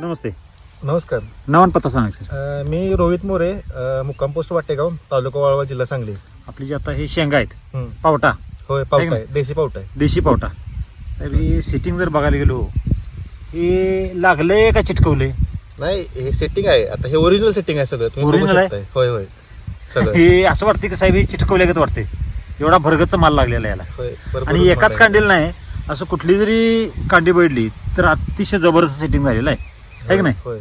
नमस्ते. नमस्कार. नावन पत्ता सांगा सर. अ, मी रोहित मोरे अ, मुक्काम पोस्ट वाटेगाव तालुका वाळवा जिल्हा सांगली. आपली जी आता हे शेंगा आहेत हं. पावटा. होय पावटा? आहे देशी पावटा आहे. देशी पावटा. तर ही सेटिंग जर बघायला गेलो हे लागलंय का चिटकवलंय? नाही हे सेटिंग आहे. आता हे ओरिजिनल सेटिंग आहे सगळं. तुम्ही बघू Original आहे? शकताय. होय होय. सगळं. हे असं वाटते की साहेब हे चिटकवल्यागत वाटते एवढा भरगतचा माल लागलेला आहे याला. होय बरोबर आणि एकाच आहे. कांडील नाही असं कुठली जरी कांडी बैडली तर अतिशय जबरदस्त सेटिंग झालेलं आहे. है की नाही? होय.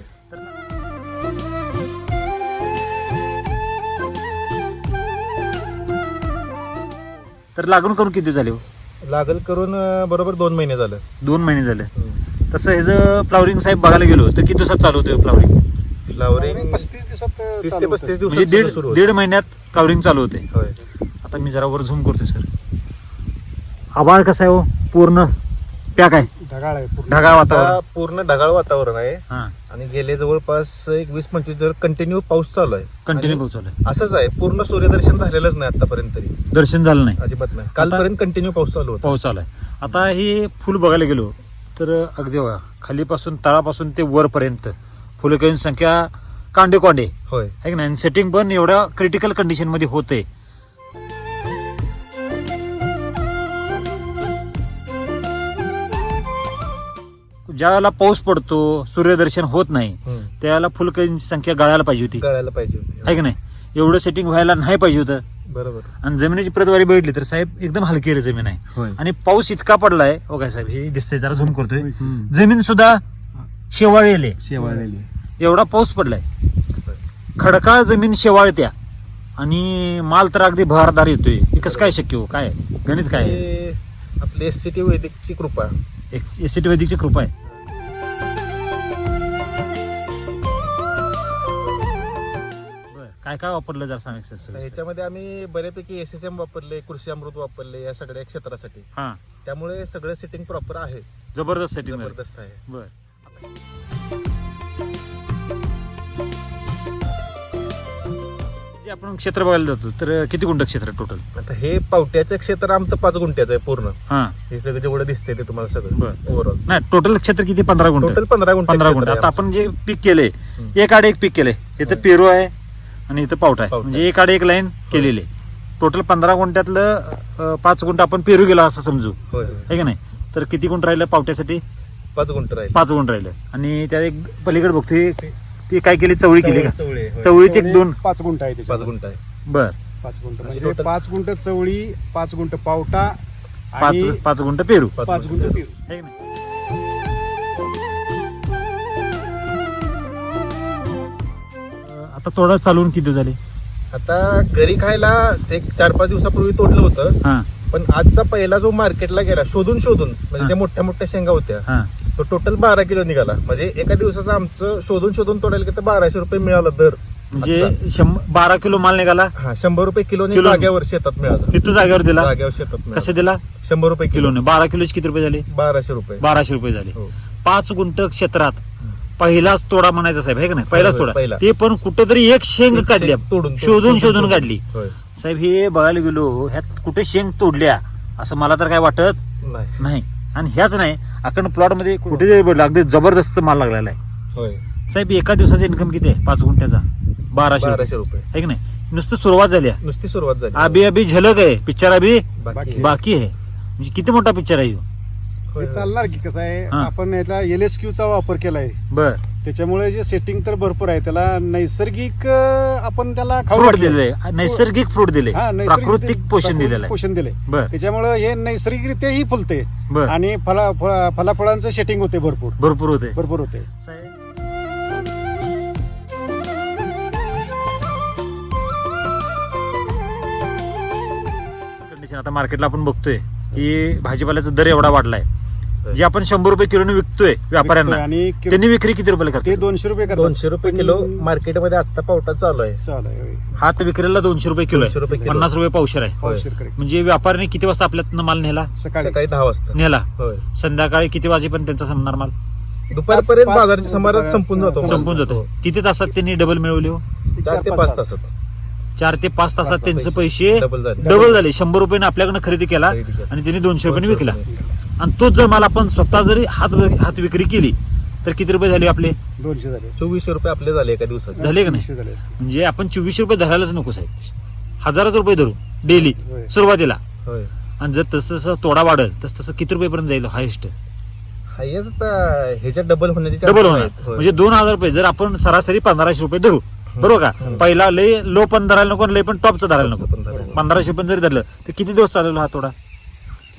तर लागून करून किती झाले हो? लागल करून अ, बरोबर दोन महिने झालं. दोन महिने झाले. हं. तसं हे जर फ्लावरिंग साहेब बघायला गेलो तर किती दिवसात चालू होते फ्लावरिंग फ्लावरिंग पस्तीस दिवसात अं, तीस चालू ते होतं. पस्तीस म्हणजे दिवसात दीड सगळं सुरू होतं. दीड महिन्यात फ्लावरिंग चालू होते होय. आता मी जरा वर झूम करतोय सर. आभाळ कसं आहे हो? पूर्ण. पॅक आहे ढगाळ आहे पूर्ण. ढगाळ आता वातावरण पूर्ण ढगाळ वातावरण आहे. हा. आणि गेले जवळपास एक वीस पंचवीस जर कंटिन्यू पाऊस चालू आहे. कंटिन्यू आणि पोहोचवलंय असंच आहे. पूर्ण सूर्यदर्शन झालेलंच नाही आतापर्यंत तरी. दर्शन झालं नाही. अजिबात नाही. कालपर्यंत कंटिन्यू पाऊस चालू होता. पाऊस आलाय आता हे फुल बघायला गेलो तर अगदी बघा खालीपासून तळापासून ते वरपर्यंत फुलकांची संख्या कांडे कोंडे होय. आहे की नाही? सेटिंग पण एवढ्या क्रिटिकल कंडिशनमध्ये होते. ज्यावेळेला पाऊस पडतो सूर्यदर्शन होत नाही हं. त्यावेळेला फुलकांची संख्या गळायला पाहिजे होती. गळायला पाहिजे होती आहे की नाही? एवढं सेटिंग व्हायला नाही पाहिजे होतं. बरोबर. आणि जमिनीची प्रतवारी बघितली तर साहेब एकदम हलकी जमीन आहे. होय. आणि पाऊस इतका पडलाय हो काय साहेब हे दिसतंय जरा झूम करतोय. जमीन सुद्धा शेवाळलेली आहे. एवढा पाऊस पडलाय. खडकाळ जमीन शेवाळत्या. आणि माल तर अगदी बहारदार येतोय. हे कसं काय शक्य हो? काय? आहे? गणित काय? हे आपली एस सी टी वैदिकची कृपा. एक एस वैदिकची कृपा आहे. काय काय वापरलं जरा सांगा. ह्याच्यामध्ये आम्ही बऱ्यापैकी एस एस एम वापरले कृषी अमृत वापरले या सगळ्या क्षेत्रासाठी. हा. त्यामुळे सगळं सेटिंग प्रॉपर आहे. जबरदस्त सेटिंग जबरदस्त आहे. बर. जे आपण क्षेत्र बघायला जातो तर किती गुंठ क्षेत्र टोटल आता हे पावट्याचं क्षेत्र आमचं पाच गुंठ्याचं आहे पूर्ण. हा. हे सगळं जेवढं दिसतंय ते तुम्हाला सगळं. ओव्हरऑल नाही टोटल क्षेत्र किती? पंधरा गुंठ. टोटल पंधरा गुंठे पंधरा गुंठ. आता. आपण जे पीक हम्म. एक आड एक पीक केलंय इथं. पेरू आहे आणि इथं पावटा आहे. पावटा. म्हणजे एक आड एक लाईन केलेली आहे. टोटल पंधरा गुंठ्यातलं अं, पाच गुंठ आपण पेरू गेला असं समजू. होय होय. आहे का नाही? तर किती गुंठ राहिलं पावट्यासाठी? पाच गुंठ राहील. पाच गुंठ राहिलं. आणि त्या एक पलीकडे बघते ती काय केली? चवळी केली का? चवळी होय. चवळीचे एक दोन. पाच गुंठ आहे पाच त्याच्यात. गुंठ आहे. बर. पाच गुंठ. म्हणजे म्हणजे total- पाच गुंठ चवळी पाच गुंठ पावटा पाच आणि पाच गुंठ पेरू. पाच गुंठ पेरू. आहे का नाही? आता तोडा चालवून किती झाले? आता घरी खायला एक चार पाच दिवसापूर्वी तोडलं होतं. हा. पण आजचा पहिला जो मार्केटला गेला शोधून शोधून म्हणजे. ज्या मोठ्या मोठ्या शेंगा होत्या हा. तो टोटल बारा किलो निघाला. म्हणजे एका दिवसाचं आमचं शोधून शोधून तोडायला गेलं तर बाराशे रुपये मिळाला दर आजचा. म्हणजे बारा किलो माल निघाला? हा शंभर रुपये किलोने किलो. जाग्यावर शेतात मिळाला. किती जागेवर दिला? जाग्यावर शेतात मिळाला. कसे दिला? शंभर रुपये किलो. किलोने. बारा किलोचे किती रुपये झाले? बाराशे रुपये. बाराशे रुपये झाले. हो. पाच गुंठ क्षेत्रात पहिलाच तोडा म्हणायचा साहेब आहे का नाही? पहिलाच होय, तोडा. पहिला. ते पण कुठेतरी एक शेंग एक काढली शेंग तोडून- शोधून तोडून- शोधून तोडून. काढली. होय. साहेब हे बघायला गेलो ह्यात कुठे शेंग तोडल्या? असं मला तर काय वाटत नाही. नाही. आणि ह्याच नाही आपण प्लॉटमध्ये कुठे जरी बघितलं, अगदी जबरदस्त माल लागलेला आहे. होय. साहेब एका दिवसाचा इन्कम किती आहे? पाच गुंठ्याचा. बाराशे रुपये. बाराशे रुपये. आहे की नाही? नुसतं सुरुवात झाली आहे. नुसती सुरुवात झाली अभी अभी झलक आहे. पिक्चर अभी बाकी बाकी आहे. म्हणजे किती मोठा पिक्चर आहे ह्यो? हे. चालणार की कसं आहे? हा. आपण याला एल एस चा वापर केलाय. बर. त्याच्यामुळे जे सेटिंग तर भरपूर आहे. त्याला नैसर्गिक अं, आपण त्याला खाऊ फ्रूट. दिलेले नैसर्गिक फ्रूट दिले हा, नैसर्गिक प्राकृतिक पोषण प्राकृतिक दिलेलं आहे. पोषण दिले बर. त्याच्यामुळे हे नैसर्गिकरित्याही फुलते बर. आणि फला फळा- फलाफळांचं सेटिंग होते भरपूर. भरपूर होते भरपूर होते कंडिशन आता मार्केटला आपण बघतोय की भाजीपाल्याचा दर एवढा वाढलाय. जे आपण शंभर रुपये किलोने विकतोय व्यापाऱ्यांना आणि किलो- त्यांनी विक्री किती रुपयाला ते करतात दोनशे रुपये करतात. दोनशे रुपये किलो मार्केटमध्ये आता पावटा चालू आहे चालू आहे, होय. हात विक्रीला दोनशे रुपये किलो दोनशे रुपये आहे किलो. पन्नास रुपये पावशेर आहे होय. पावशेर correct. म्हणजे व्यापाऱ्याने किती वाजता आपल्यातनं माल नेला सकाळी सकाळी दहा वाजता नेला होय संध्याकाळी किती वाजेपर्यंत त्यांचा संपणार माल दुपारपर्यंत पाच- बाजारच्या समारात संपून जातो माल. संपून जातो हो. किती तासात त्यांनी डबल मिळवले हो चार ते पाच तासात चार ते पाच तासात तासात त्यांचे पैसे पैसे डबल झाले. डबल झाले शंभर रुपयाने आपल्याकडनं खरेदी केला खरेदी केला. आणि त्यांनी दोनशे रुपयाने विकला रुपये. आणि तोच जर माल आपण स्वतः जरी हात हात विक्री केली तर किती रुपये झाले आपले? दोनशे झाले. चोवीसशे रुपये आपले झाले एका दिवसाचे. झाले का नाही? दोनशे झाले असते. म्हणजे आपण चोवीसशे रुपये धरायलाच नको साहेब. हजारच रुपये धरू डेली होय. सुरुवातीला. होय. आणि जर तसं तसं तोडा वाढेल तस तसं किती रुपयेपर्यंत जाईल हायस्ट हायस्ट आता ह्याच्यात डबल होण्याची डबल chances होणार. आहेत. होय. म्हणजे दोन हजार रुपये जर आपण सरासरी पंधराशे रुपये धरू बरोबर का? पहिला लय लो पण धरायला नको आणि लय पण टॉपचं धरायला नको. पण धरायला नको. पंधराशे पण जरी धरलं तर किती दिवस चालेल हा तोडा?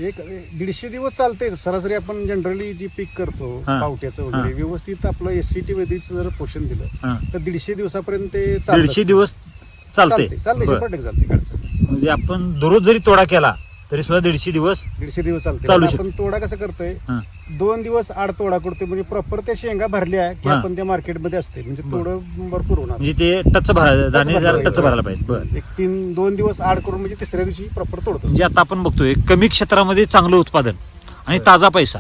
एक दीडशे दिवस चालते सरासरी आपण जनरली जी पीक करतो हा. पावट्याचं वगैरे व्यवस्थित आपलं एस सी टी जर पोषण दिलं हा. तर दीडशे दिवसापर्यंत ते चालतं. दीडशे दिवस चालते चालते बरं. शंभर टक्के चालते काढचं म्हणजे आपण दररोज जरी तोडा केला तरी सुद्धा दीडशे दिवस दीडशे दिवस चालते चालू पण शकतो. आपण तोडा कसं करतोय हा. दोन दिवस आड तोडा करतोय म्हणजे प्रॉपर त्या शेंगा भरल्या की हा. आपण त्या मार्केटमध्ये असते म्हणजे बरं. थोडं भरपूर होणार म्हणजे ते टच भरायला दाणे भरायला जरा टच पाहिजे. भरायला पाहिजे. बरं. एक तीन दोन दिवस आड करून म्हणजे तिसऱ्या दिवशी प्रॉपर तोडतो म्हणजे आता आपण बघतोय कमी क्षेत्रामध्ये चांगलं उत्पादन आणि ताजा पैसा.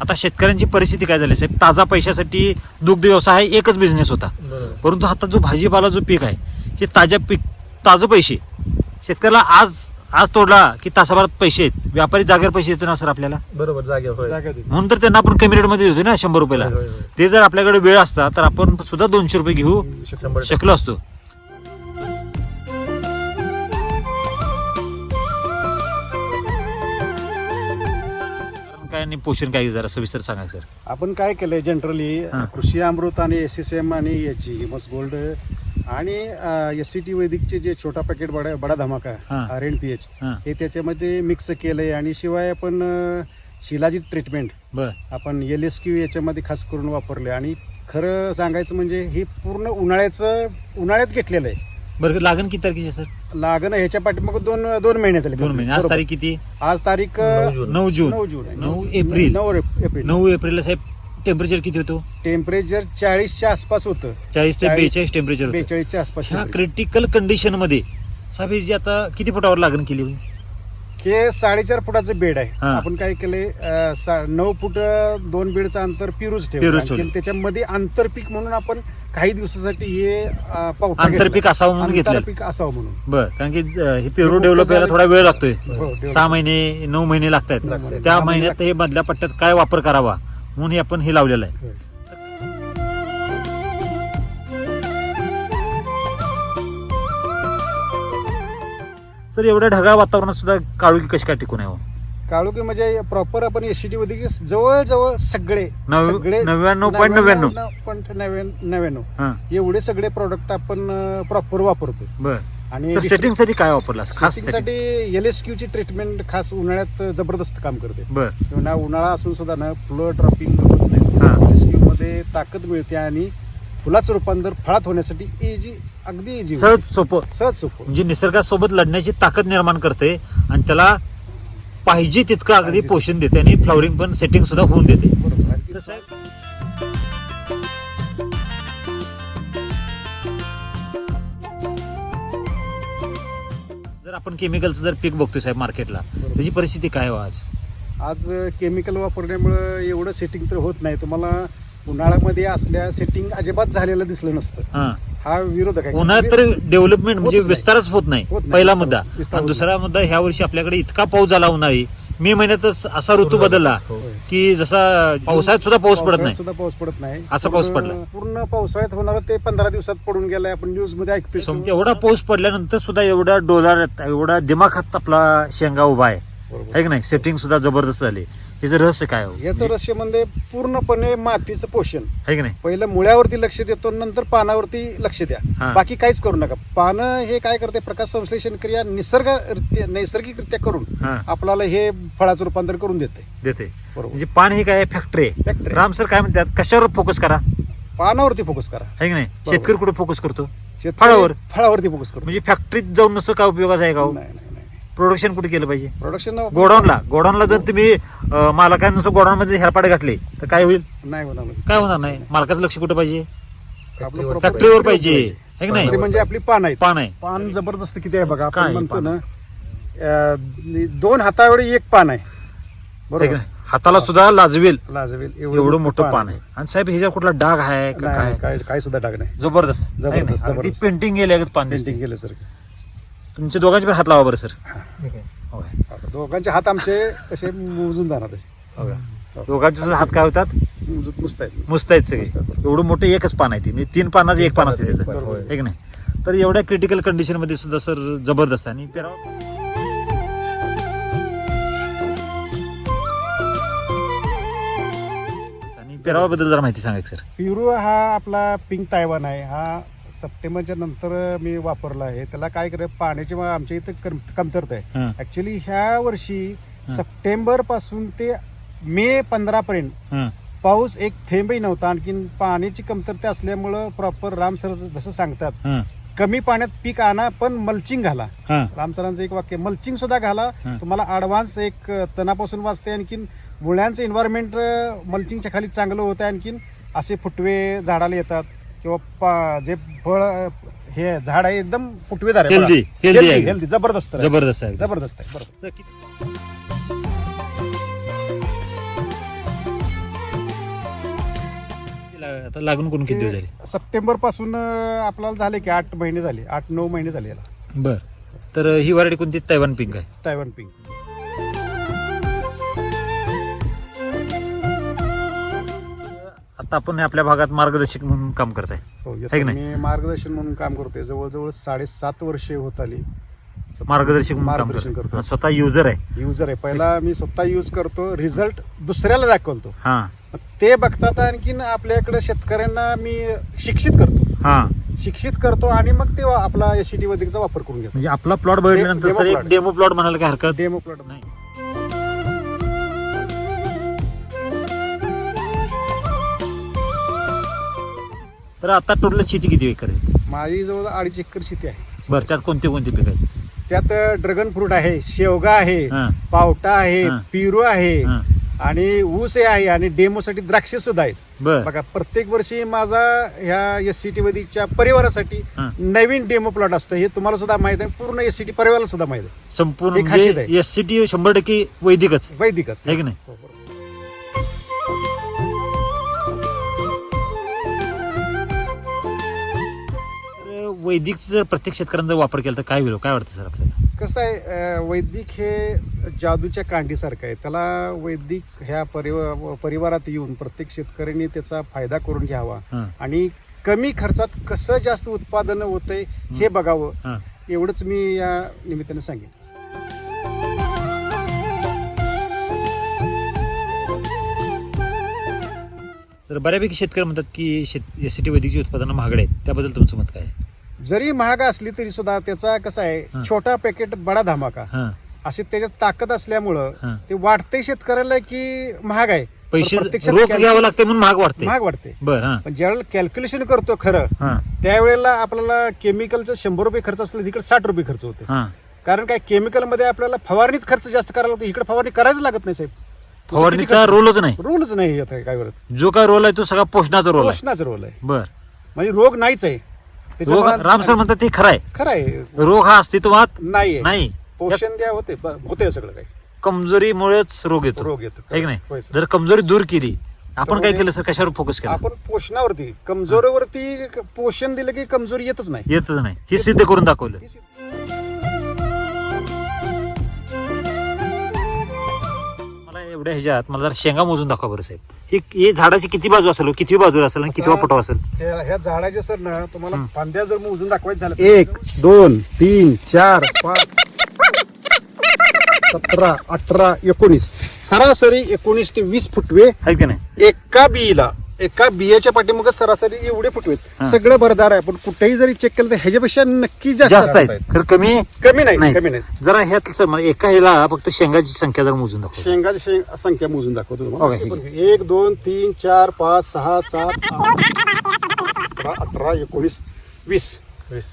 आता शेतकऱ्यांची परिस्थिती काय झाली साहेब? ताजा पैशासाठी दुग्ध व्यवसाय हा एकच बिझनेस होता. परंतु आता जो भाजीपाला जो पीक आहे हे ताज्या पीक ताजं पैसे. शेतकऱ्याला आज आज तोडला की तासाभरात पैसे आहेत व्यापारी जागेवर पैसे देतो ना सर आपल्याला बरोबर जागेवर देतो. म्हणून तर त्यांना आपण कमी रेटमध्ये देतो ना शंभर रुपयाला होय, होय, होय. ते जर आपल्याकडे वेळ असता तर आपण सुद्धा दोनशे रुपये घेऊ शंभर. शकलो असतो आणि पोषण काय जरा सविस्तर सांगा सर. आपण काय केलंय जनरली हा. कृषी अमृत आणि एस एस एम आणि याची हिमस गोल्ड आणि एस सी टी वैदिकचे जे छोटा पॅकेट बडा बडा धमाका हा. आर एन पी एच हा हे. त्याच्यामध्ये मिक्स केलंय आणि शिवाय आपण अं, शिलाजीत ट्रीटमेंट बर. आपण एल एस क्यू याच्यामध्ये खास करून वापरले आणि खरं सांगायचं म्हणजे हे पूर्ण उन्हाळ्याचं उन्हाळ्यात घेतलेलं आहे. बरं लागण किती तारखेची सर लागण ह्याच्या पाठीमाग दोन दोन महिने झाले दोन महिने आज बरोबर. तारीख किती आज तारीख नऊ जून. नऊ जून नऊ जून आहे. नऊ एप्रिल नऊ एप्रिल नऊ एप्रिलला साहेब टेम्परेचर किती होतो टेम्परेचर चाळीसच्या आसपास होतं चाळीस ते चाळीस- बेचाळीस टेम्परेचर होतं बेचाळीसच्या आसपास ह्या. क्रिटिकल कंडिशनमध्ये साहेब ही जी आता किती फुटावर लागण केली होती? हे साडेचार फुटाचं बेड आहे हा. आपण काय सा- नऊ फूट अं, दोन बेडचं अंतर पिरूच ठेवलं पिरूच आणखीन ठेवलं. त्याच्यामध्ये आंतरपीक म्हणून आपण काही दिवसासाठी हे अं, पावटा आंतरपीक घेतला. असावं म्हणून घेतलेलं आंतरपीक असावं म्हणून बर कारण की अं, हे पेरू खूप डेव्हलप व्हायला. थोडा वेळ लागतोय हो, develop. सहा महिने नऊ महिने लागतात लागतात. त्या महिन्यात महिने हे मधल्या पट्ट्यात काय वापर करावा म्हणून हे आपण हे लावलेलं आहे सर एवढ्या ढगाळ वातावरणात सुद्धा काळुकी कशी काय टिकून आहे हो? काळोखी म्हणजे प्रॉपर आपण एससीटी मध्ये जवळ जवळ सगळे नव- सगळे नव्याण्णव point नव्याण्णव. point नव्याण्णव नव्याण्णव हा एवढे सगळे प्रोडक्ट आपण प्रॉपर वापरतो बर आणि तर सेटिंगसाठी काय वापरला खास setting setting? साठी एल एस ट्रीटमेंट खास उन्हाळ्यात जबरदस्त काम करते बर ना उन्हाळा असून सुद्धा ना फुलं ड्रॉपिंग होत हा. नाही एल एस क्यू मध्ये ताकद मिळते आणि फुलाचं रूपांतर फळात होण्यासाठी इजी अगदी सहज सोपं. सहज सोपं. म्हणजे निसर्गासोबत लढण्याची ताकद निर्माण करते आणि त्याला पाहिजे तितकं अगदी. पोषण देते आणि फ्लॉवरिंग पण सेटिंग सुद्धा होऊन देते. बरोबर. तर साहेब जर आपण केमिकलचं जर पीक बघतोय साहेब मार्केटला बरोबर. त्याची परिस्थिती काय हो आज? आज केमिकल वापरल्यामुळं एवढं सेटिंग तर होत नाही. तुम्हाला उन्हाळ्यामध्ये असल्या सेटिंग अजिबात झालेलं दिसलं नसतं. हा. हा विरोधक आहे. उन्हाळ्यात तर डेव्हलपमेंट म्हणजे नाही. विस्तारच होत नाही. होत नाही. पहिला मुद्दा. विस्तार आणि होत दुसरा मुद्दा ह्या वर्षी आपल्याकडे इतका पाऊस झाला उन्हाळी. मे महिन्यातच असा ऋतू बदलला हो. की जसा पावसाळ्यात सुद्धा पाऊस पडत पावसाळ्यात नाही सुद्धा पाऊस पडत नाही. असा पाऊस पूर्ण- पडला. पूर्ण पावसाळ्यात होणार ते पंधरा दिवसात पडून गेलाय. आपण न्यूजमध्ये समजा एवढा पाऊस पडल्यानंतर सुद्धा एवढा डोलार एवढा दिमाखात आपला शेंगा उभा आहे. बरोबर. है की नाही? सेटिंग सुद्धा जबरदस्त झाली. याचं रहस्य काय हो? याचं रहस्य म्हणजे पूर्णपणे मातीचं पोषण. है की नाही? पहिलं मुळ्यावरती लक्ष देतो नंतर पानावरती लक्ष हा. द्या बाकी काहीच करू नका. पानं हे काय करते प्रकाश संश्लेषण क्रिया निसर्ग नैसर्गिकरित्या करून हा. आपल्याला हे फळाचं रूपांतर करून देते. देते. बरोबर. म्हणजे पान ही काय फॅक्टरी आहे. Factory. राम सर काय म्हणतात कशावर फोकस करा? पानावरती फोकस करा. की नाही? बरोबर. शेतकरी कुठे फोकस करतो? शेतकरी फळावर. फळावरती फोकस करतो. म्हणजे फॅक्टरीत जाऊन नसतं काय उपयोगाचं आहे का हो? नाही. प्रोडक्शन कुठे केलं पाहिजे? प्रोडक्शन गोडाऊनला गोडाऊनला जर तुम्ही अं, मालकांनुसार गोडाऊन मध्ये हेरपाट घातले तर काय होईल? नाही होणार काय होणार नाही? मालकाचं लक्ष कुठे पाहिजे? आपलं फॅक्टरीवर proper फॅक्टरीवर पाहिजे. की नाही? म्हणजे आपली पान आहेत. पान आहे. पान जबरदस्त किती आहे बघा. काय आपण म्हणतो पान? ना अं, दोन हाताएवढे एक पान आहे. की बरोबर? नाही? हाताला सुद्धा लाजवेल. लाजवेल. एवढं मोठं पान आहे. आणि साहेब ह्याच्यावर कुठला डाग आहे का काय? काय काय सुद्धा डाग नाही. जबरदस्त? जबरदस्त. पेंटिंग गेले पान दिसते. पेंटिंग केलं सर तुमच्या दोघांचे पण हात लावा बरं सर. ठीक आहे. होय. दोघांचे हात आमचे कसे मोजून जाणार आहे. दोघांचे सुद्धा हात काय होतात? मुजत आहेत. मुस्त आहेत सगळे. एवढं मोठं एकच पान आहे ती. म्हणजे तीन पानाचं एक पान असते एक त्याचं. पान, होय. आहे की नाही. तर एवढ्या क्रिटिकल कंडिशनमध्ये सुद्धा सर जबरदस्त आहे. आणि पेराव आणि पेरावाबद्दल जरा माहिती सांगा सर. पिरू हा आपला पिंक तायवान आहे. हा सप्टेंबरच्या नंतर मी वापरला आहे. त्याला काय करे पाण्याची मा- आमच्या इथं कम- कमतरता आहे. ऍक्च्युली ह्या वर्षी. सप्टेंबरपासून ते मे पंधरा पर्यंत हं, पाऊस एक थेंबही नव्हता. आणखीन पाण्याची कमतरता असल्यामुळं प्रॉपर राम सर जसं सांगतात हं, कमी पाण्यात पीक आणा पण मल्चिंग घाला. हं. राम सरांचं एक वाक्य मल्चिंग सुद्धा घाला. हं. तुम्हाला ऍडव्हान्स एक अ, तणापासून वाचते आणखीन मुळ्यांचं एन्व्हायरमेंट मल्चिंगच्या खाली चांगलं होतं आणखीन असे फुटवे झाडाला येतात. किंवा पा- जे फळ हे झाड आहे एकदम फुटवेदार आहे Healthy, healthy आहे. हेल्दी जबरदस्त आहे. जबरदस्त आहे. जबरदस्त आहे बरोबर. आता लागून करून किती दिवस झाले? सप्टेंबरपासून अ, आपल्याला झाले की आठ महिने झाले. आठ नऊ महिने झाले याला. बर. तर ही व्हरायटी कोणती? तैवान पिंक आहे. तायवान पिंक आता आपण आपल्या भागात मार्गदर्शक म्हणून काम करताय. हो yes, है? मी मार्गदर्शन म्हणून काम करतोय. जवळजवळ साडेसात वर्षे होत आली. मार्गदर्शक म्हणून काम मार्गदर्शन करतो करतो स्वतः युजर आहे. युजर आहे. पहिला मी स्वतः यूज करतो. रिझल्ट दुसऱ्याला दाखवतो. हा. मग ते बघतात आणखीन आपल्याकडे शेतकऱ्यांना मी शिक्षित करतो. हा. शिक्षित करतो आणि मग ते आपला एस सी टी वैदिकचा वापर करून घेतो. म्हणजे आपला प्लॉट बघितल्यानंतर Demo सर एक plot. डेमो प्लॉट म्हणायला काय हरकत? डेमो प्लॉट नाही. तर आता टोटल शेती किती एकर आहे माझी जवळ अडीच एकर शेती आहे बरं त्यात कोणते कोणते पीक आहेत त्यात ड्रॅगन फ्रूट आहे शेवगा आहे हा. पावटा आहे हा. पिरू आहे हा. आणि ऊस आहे आणि डेमोसाठी द्राक्षे सुद्धा आहेत बर बघा प्रत्येक वर्षी माझा ह्या एस सी टी वैदिकच्या परिवारासाठी हा. नवीन डेमो प्लॉट असतं हे तुम्हाला सुद्धा माहीत आहे पूर्ण एस सी टी परिवाराला सुद्धा माहीत आहे संपूर्ण एक खासियत म्हणजे आहे. एस सी टी शंभर टक्के वैदिकच वैदिकच आहे की नाही? हो, बरोबर. वैदिकचं प्रत्येक शेतकऱ्यांचा वापर केला तर काय होईल? काय वाटतं सर आपल्याला? कसं आहे वैदिक हे जादूच्या कांडीसारखं आहे. त्याला वैदिक ह्या परिव परिवारात येऊन प्रत्येक शेतकऱ्यांनी त्याचा फायदा करून घ्यावा. आणि कमी खर्चात कसं जास्त उत्पादन होतंय हे. बघावं. एवढंच मी या निमित्ताने सांगेन. तर बऱ्यापैकी शेतकरी म्हणतात की शेत एस टी वैदिकची उत्पादनं महागडे आहेत. त्याबद्दल तुमचं मत काय आहे? जरी महाग असली तरी सुद्धा त्याचा कसं. आहे छोटा पॅकेट बडा धमाका. अशी त्याच्यात ताकद असल्यामुळं. ते वाटते शेतकऱ्याला की महाग आहे. पैसे घ्यावं लागते म्हणून महाग वाटते महाग वाटते बर हा. पण ज्यावेळेला कॅल्क्युलेशन करतो खरं त्यावेळेला आपल्याला केमिकलचं शंभर रुपये खर्च असलं तिकडे साठ रुपये खर्च होते कारण काय केमिकलमध्ये आपल्याला फवारणीत खर्च जास्त करायला लागतो इकडे फवारणी करायच लागत नाही साहेब. फवारणीचा रोलच नाही. रोलच नाही काय करत. जो काय रोल आहे तो सगळा पोषणाचा रोल पोषणाचा रोल आहे. बर. म्हणजे रोग नाहीच आहे. रोग त्याच्यामुळं- राम सर म्हणतात ते खरं आहे खरं आहे रोग हा अस्तित्वात नाही. नाही. पोषण द्या होते ब- होते सगळं काही. कमजोरीमुळेच रोग येतो. रोग येतो. आहे की होय नाही सर. जर कमजोरी दूर केली आपण काय केलं सर? कशावर फोकस केला? आपण पोषणावरती कमजोरीवरती क- पोषण दिलं की कमजोरी येतच नाही. येतच नाही. हे सिद्ध करून दाखवलं. एवढ्या ह्याच्यात मला जरा शेंगा मोजून दाखवा बरं साहेब. ही ही झाडाची किती बाजू असेल हो? किती बाजू असेल आणि किती पटो असेल? त्या- ह्या झाडाचे सर ना तुम्हाला फांद्या जर मोजून दाखवायचं झालं एक दोन तीन चार पाच सतरा अठरा एकोणीस. सरासरी एकोणीस ते वीस फुटवे आहे की नाही? एका बिईला एका बियाच्या पाठीमागे सरासरी एवढे फुटवेत. सगळं भरदार आहे पण कुठेही जरी चेक केलं तर ह्याच्यापेक्षा नक्की जास्त जास्त आहे. आहेत खरं कमी कमी नाही. कमी नाही जरा ह्यात सर मला एका ह्याला फक्त शेंगाची संख्या जरा मोजून दाखवा शेंगाची शेंग संख्या मोजून दाखवतो ओके, तुम्हाला. ठीक एक दोन तीन चार पाच सहा सात आठ अठरा अठरा एकोणीस वीस वीस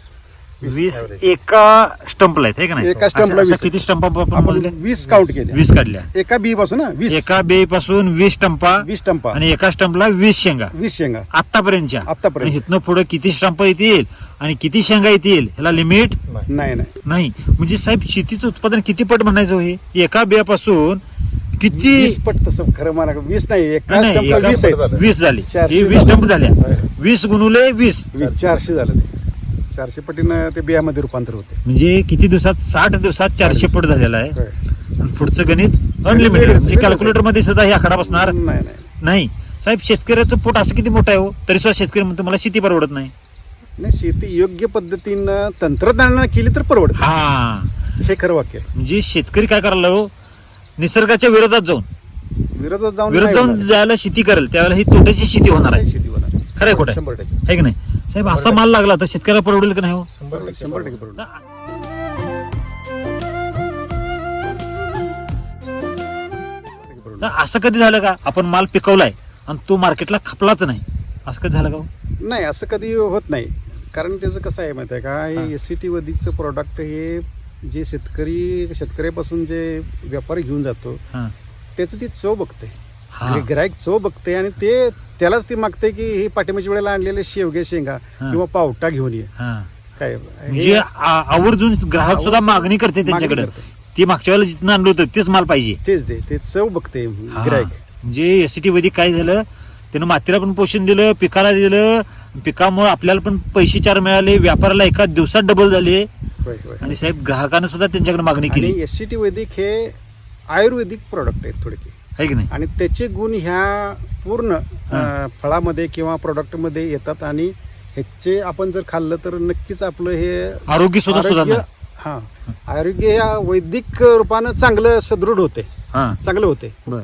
वीस. एका स्टंपला आहेत है का नाही? एका stump ला अशा- अशा वीस. किती स्टंप आपण आपण मोजले? वीस काउंट केले वीस काढल्या. एका बी पासून ना वीस. एका बे पासून वीस स्टंपा वीस टंपा आणि एका स्टंपला वीस शेंगा. वीस शेंगा. आतापर्यंतच्या आत्तापर्यंत. आणि इथनं पुढे किती स्टंप येतील आणि किती शेंगा येतील ह्याला लिमिट नाही. नाही नाही. म्हणजे साहेब शेतीचं उत्पादन किती पट म्हणायचं हो? एका बियापासून किती वीस पट तसं खरं म्हणा वीस नाही एका नाही, स्टंपला एका वीस पट आहे झालं. वीस झाली. चारशे ही वीस झाले. स्टंप झाल्या. वीस गुणुले वीस. वीस चारशे झालं. ते चारशे पटीनं ते बियामध्ये रूपांतर होते. म्हणजे किती दिवसात? साठ दिवसात चारशे पट झालेला आहे. आणि पुढचं गणित अनलिमिटेड म्हणजे कॅल्क्युलेटरमध्ये सुद्धा हे आकडा बसणार? नाही नाही. नाही. साहेब शेतकऱ्याचं पोट असं किती मोठं आहे हो? तरी सुद्धा शेतकरी म्हणतो मला शेती परवडत नाही. नाही शेती योग्य पद्धतीनं तंत्रज्ञानानं केली तर परवडत. हा. हे खरं वाक्य आहे. म्हणजे शेतकरी काय करायला हो निसर्गाच्या विरोधात जाऊन. विरोधात जाऊन विरोधात नाही जाऊन होणार. ज्यावेळेला शेती करेल त्यावेळेला ही तोट्याची शेती होणार नाही आहे शेती होणार. खरं आहे खोटं आहे? शंभर टक्के. आहे की नाही? साहेब असा माल लागला तर शेतकऱ्याला परवडेल की नाही हो शंभर टक्के शंभर टक्के परवडत तर असं कधी झालं का आपण माल पिकवलाय आणि तो मार्केटला खपलाच नाही असं कधी झालं का हो? नाही असं कधी होत नाही कारण त्याचं कसं आहे माहिती आहे का हा. एस सी टी वधिकचं प्रॉडक्ट हे जे शेतकरी शेतकऱ्यापासून जे व्यापारी घेऊन जातो हा. त्याचं ती चव बघते हा. गिराईक चव बघते आणि ते त्यालाच ती मागते की ही पाठिंबाच्या वेळेला आणलेले शेवगे शेंगा. किंवा पावटा घेऊन ये हा. काय म्हणजे आ- आवर्जून ग्राहक सुद्धा मागणी करते त्यांच्याकडे मागणी करते. ती मागच्या वेळेला जिथं आणलं होतं तेच माल पाहिजे तेच दे ते चव बघते हा. गिराईक म्हणजे एसीटी मध्ये काय झालं त्यानं मातीला पण पोषण दिलं पिकाला दिलं पिकामुळे आपल्याला पण पैसे चार मिळाले व्यापाराला एका दिवसात डबल झाले होय, होय. आणि साहेब ग्राहकानं सुद्धा त्यांच्याकडे मागणी केली आणि एस सी टी वैदिक हे आयुर्वेदिक प्रॉडक्ट आहेत थोडके आहे की नाही? आणि त्याचे गुण ह्या पूर्ण. अं, फळामध्ये किंवा प्रोडक्टमध्ये येतात आणि ह्याचे आपण जर खाल्लं तर नक्कीच आपलं हे आरोग्य सुद्धा सुधारणार. हा. आरोग्य या वैदिक रूपानं चांगलं सदृढ होते. हा. चांगलं होते. बर.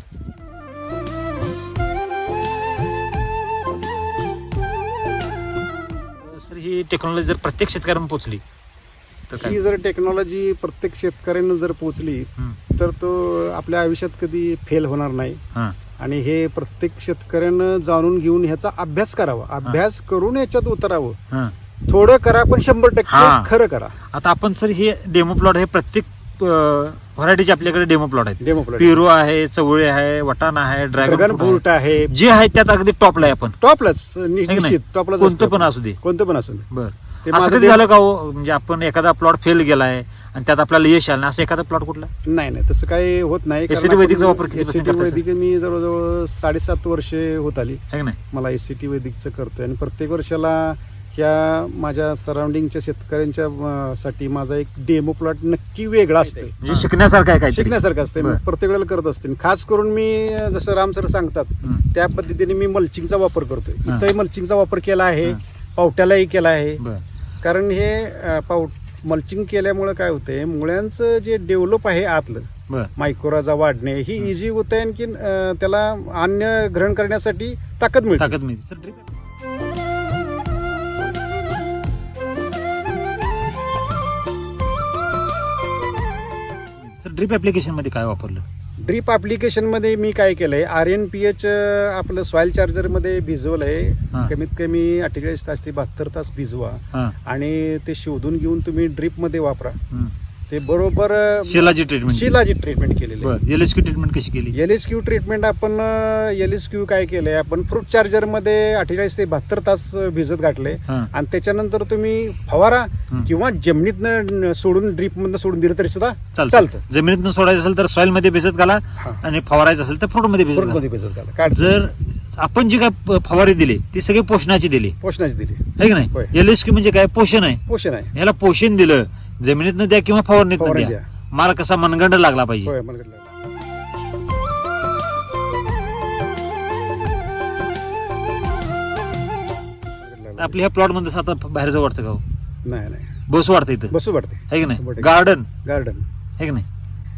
सर ही टेक्नॉलॉजी जर प्रत्येक शेतकऱ्यांना पोहोचली तर काय? ही जर टेक्नॉलॉजी प्रत्येक शेतकऱ्यांना जर पोचली. तर तो आपल्या आयुष्यात कधी फेल होणार नाही. हा. आणि हे प्रत्येक शेतकऱ्यानं जाणून घेऊन ह्याचा अभ्यास करावा. अभ्यास करून याच्यात उतरावं. हा. थोडं करा पण शंभर हा. टक्के खरं करा. आता आपण सर हे डेमो प्लॉट हे प्रत्येक व्हरायटीचे आपल्याकडे डेमो प्लॉट आहेत. डेमो प्लॉट पेरू आहे चवळी आहे वटाणा आहे ड्रॅगन ड्रॅगन फ्रूट फ्रूट आहे. जे आहे त्यात अगदी टॉपला आहे आपण. टॉपलाच नाही? निश्चित. टॉपलाच कोणतं. पण असू दे. कोणतं पण असू दे. बर. ते असं माझं कधी ते- झालं का हो? म्हणजे आपण एखादा प्लॉट फेल गेलाय आणि त्यात आपल्याला यश आलं नाही, असं एखादा प्लॉट कुठला? नाही नाही तसं काही होत नाही. SCT वैदिकचा वापर किती एसीटी करताय, सर? वैदिक मी जवळजवळ साडेसात वर्षे होत आली. आहे की नाही? मला एसीटी वैदिकचं करतोय आणि प्रत्येक वर्षाला ह्या माझ्या सराउंडिंगच्या शेतकऱ्यांच्या अं, साठी माझा एक डेमो प्लॉट नक्की वेगळा असतोय. म्हणजे शिकण्यासारखं आहे काय शिकण्यासारखं असते बरं. प्रत्येक वेळेला करत असते. खास करून मी अं, जसं राम सर सांगतात त्या पद्धतीने मी मल्चिंगचा वापर करतोय. हा. इथंही मल्चिंगचा वापर केला आहे. हा. पावट्यालाही केला आहे. बर. कारण हे पाव मल्चिंग केल्यामुळे काय होतंय मुळ्यांचं जे डेव्हलप आहे आतलं मायक्रोराजा वाढणे ही इझी होत आहे आणखी त्याला अन्न ग्रहण करण्यासाठी ताकद मिळते. ताकद मिळते. सर ड्रीप सर ड्रीप ऍप्लिकेशनमध्ये काय वापरलं? ड्रीप ऍप्लिकेशनमध्ये मी काय केलंय आर एन पी एच आपलं सॉइल चार्जरमध्ये भिजवलंय हा. कमीत कमी अठ्ठेचाळीस तास ते बहात्तर तास भिजवा हा आणि ते शोधून घेऊन तुम्ही ड्रीपमध्ये वापरा हम्म. ते बरोबर अं, शिलाची ट्रीटमेंट शिलाची ट्रीटमेंट केलेली. आहे बर एलएसक्यू ट्रीटमेंट कशी केली? एल एस क्यू ट्रीटमेंट आपण एल एस क्यू काय केलंय? आपण फ्रूट चार्जरमध्ये अठ्ठेचाळीस ते बहात्तर तास भिजत घातले हा. आणि त्याच्यानंतर तुम्ही फवारा. किंवा जमिनीतनं सोडून ड्रीप मधनं सोडून दिलं तरी सुद्धा चालतं. चालतं. जमिनीतून सोडायचं असेल तर सॉइलमध्ये भिजत घाला हा. आणि फवारायचं असेल तर फ्रूटमध्ये भिजत फ्रूट घाला. मध्ये भिजत घाला. काय जर आपण जी काय प- फवारे दिली ती सगळी पोषणाची दिली. पोषणाची दिली. है की होय. नाही एलएसक्यू म्हणजे काय? पोषण आहे. पोषण आहे. ह्याला पोषण दिलं. जमिनीतनं द्या किंवा फवारणीतनं फवारणी द्या. द्या. माल कसा मनगंड लागला पाहिजे. होय मला. आपल्या ह्या प्लॉटमध्ये आता बाहेर जाऊ वाटतं का हो? नाही नाही. बस वाटतं इथं. बसू वाटते है की नाही? बरं. गार्डन गार्डन है की नाही?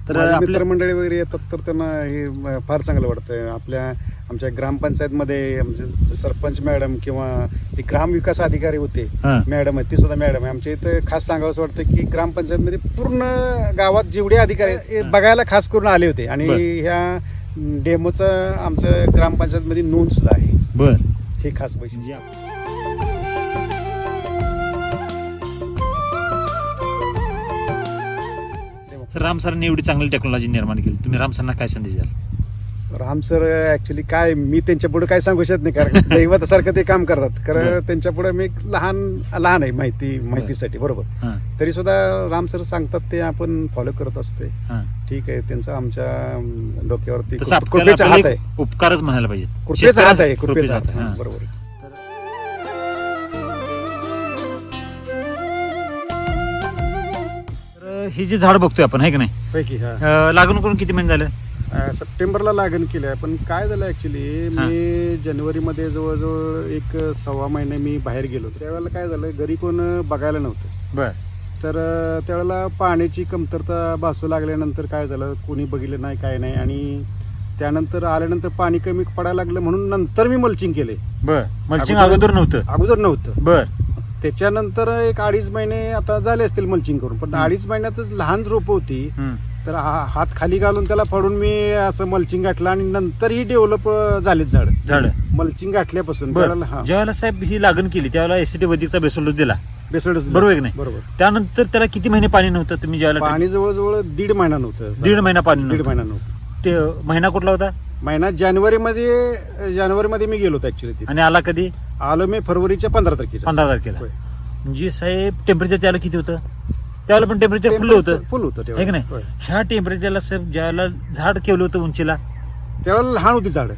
तर तर आपल्या मित्रमंडळी वगैरे येतात तर त्यांना हे म, फार चांगलं वाटतं आपल्या आमच्या ग्रामपंचायतमध्ये आमचे सरपंच मॅडम किंवा ती ग्रामविकास अधिकारी होते हा. मॅडम आहे ती सुद्धा मॅडम आहे. आमच्या इथं खास सांगावं असं वाटतं की ग्रामपंचायतमध्ये पूर्ण गावात जेवढे अधिकारी आहेत, हे बघायला खास करून आले होते. आणि बरं. ह्या डेमोचं आमच्या ग्रामपंचायतमध्ये नोंद सुद्धा आहे. बर. हे खास पैसे म्हणजे आप- सर राम सरांनी एवढी चांगली टेक्नॉलॉजी निर्माण केली. तुम्ही राम सरांना काय संदेश द्याल? राम सर ऍक्च्युली काय मी त्यांच्या पुढे काय सांगू शकत नाही कारण दैवतासारखं ते काम करतात. कारण त्यांच्या पुढे मी एक लहान लहान आहे माहिती माहितीसाठी बरोबर. तरी सुद्धा राम सर सांगतात ते आपण फॉलो करत असतोय. ठीक आहे त्यांचं आमच्या डोक्यावरती कृपेचा हात आहे. उपकारच म्हणायला पाहिजे कृपेचा हात आहे कृपेचा हात. आहे. बरोबर हे जे झाड बघतोय आपण आहे की नाही? लागून करून किती महिने झालं? सप्टेंबरला लागण केली आहे. पण काय झालं ऍक्च्युली मी जानेवारीमध्ये जवळजवळ एक सव्वा महिने मी बाहेर गेलो. त्यावेळेला काय झालं घरी कोण बघायला नव्हतं. बर. तर त्यावेळेला पाण्याची कमतरता भासू लागल्यानंतर काय झालं कोणी बघितलं नाही काय नाही. आणि त्यानंतर आल्यानंतर पाणी कमी पडायला लागलं म्हणून नंतर मी मल्चिंग केले. बर. मल्चिंग अगोदर- नव्हतं? अगोदर नव्हतं. बर. त्याच्यानंतर एक अडीच महिने आता झाले असतील मल्चिंग करून. पण अडीच महिन्यातच लहान रोप होती. तर हा- हात खाली घालून त्याला फाडून मी असं मल्चिंग गाठलं आणि नंतर ही डेव्हलप झालीत झाड. झाड. मल्चिंग गाठल्यापासून बर. त्याला हा. ज्यावेळेला साहेब ही लागण केली त्यावेळेला एसीटी वैदिकचा बेसोल दिला. बेसडच बरोबर आहे की नाही? बरोबर. त्यानंतर त्याला किती महिने पाणी नव्हतं तुम्ही ज्यावेळेला पाणी जवळजवळ दीड महिना नव्हतं. दीड महिना पाणी दीड नव्हतं. महिना नव्हतं. ते महिना कुठला होता? महिना जानेवारीमध्ये जानेवारीमध्ये मी गेलो होतो ऍक्च्युली तिथे आणि आला कधी? आलो मी फरवरीच्या पंधरा तारखेच्या. पंधरा तारखेला. होय. म्हणजे साहेब टेम्परेचर त्याला किती होतं? त्यावेळेला पण टेम्परेचर फुल होतं. फुल होतं की तेव्हा. नाही होय. टेम्परेचरला साहेब ज्यावेळेला झाड केलं होतं उंचीला त्यावेळेला लहान होती झाड.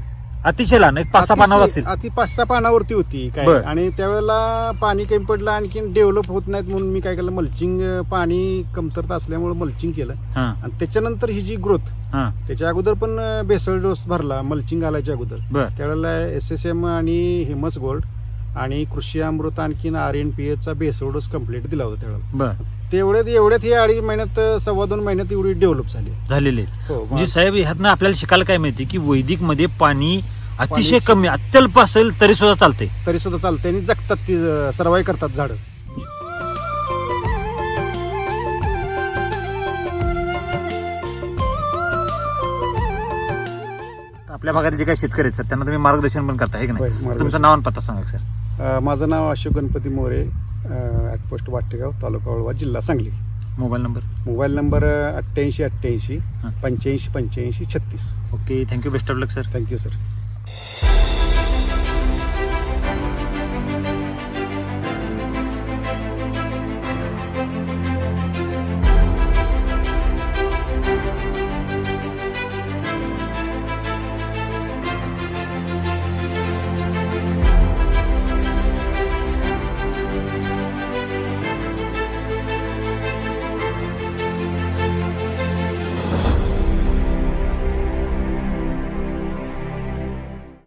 अतिशय लहान एक पाच सहा पानावर असतील. अति पाच सहा पानावरती होती काय. बर. आणि त्यावेळेला पाणी कमी पडलं आणखीन डेव्हलप होत नाहीत म्हणून मी काय केलं मल्चिंग पाणी कमतरता असल्यामुळे मल्चिंग केलं. हा. आणि त्याच्यानंतर ही जी ग्रोथ हा. त्याच्या अगोदर पण बेसळ डोस भरला मल्चिंग घालायच्या अगोदर. बर. त्यावेळेला एस एस एम आणि हिमस गोल्ड आणि कृषी अमृत आणखीन आर एन पी चा बेसळ डोस कंप्लीट दिला होता त्यावेळेला. बर. तेवढ्यात एवढ्यात ही अडीच महिन्यात सव्वा दोन महिन्यात एवढी डेव्हलप झाली. झालेले हो म्हणजे साहेब ह्यातनं आपल्याला शिकायला काय माहिती की वैदिकमध्ये पाणी अतिशय पाणी- कमी अत्यल्प असेल तरी सुद्धा चालते तरी सुद्धा चालते आणि जगतात ती सर्वाय करतात झाडं. आपल्या भागात जे काही शेतकरी आहेत सर त्यांना तुम्ही मार्गदर्शन पण करता आहे की नाही? मार्गदर्शन. तुमचं नाव आणि पत्ता सांगा सर. अ, माझं नाव अशोक गणपती मोरे. ॲटपोस्ट वाटेगाव तालुका वळवा जिल्हा Sangli. Mobile number? Mobile number अठ्ठ्याऐंशी अठ्ठ्याऐंशी. पंच्याऐंशी पंच्याऐंशी छत्तीस. Okay thank you. Best of luck sir. Thank you sir.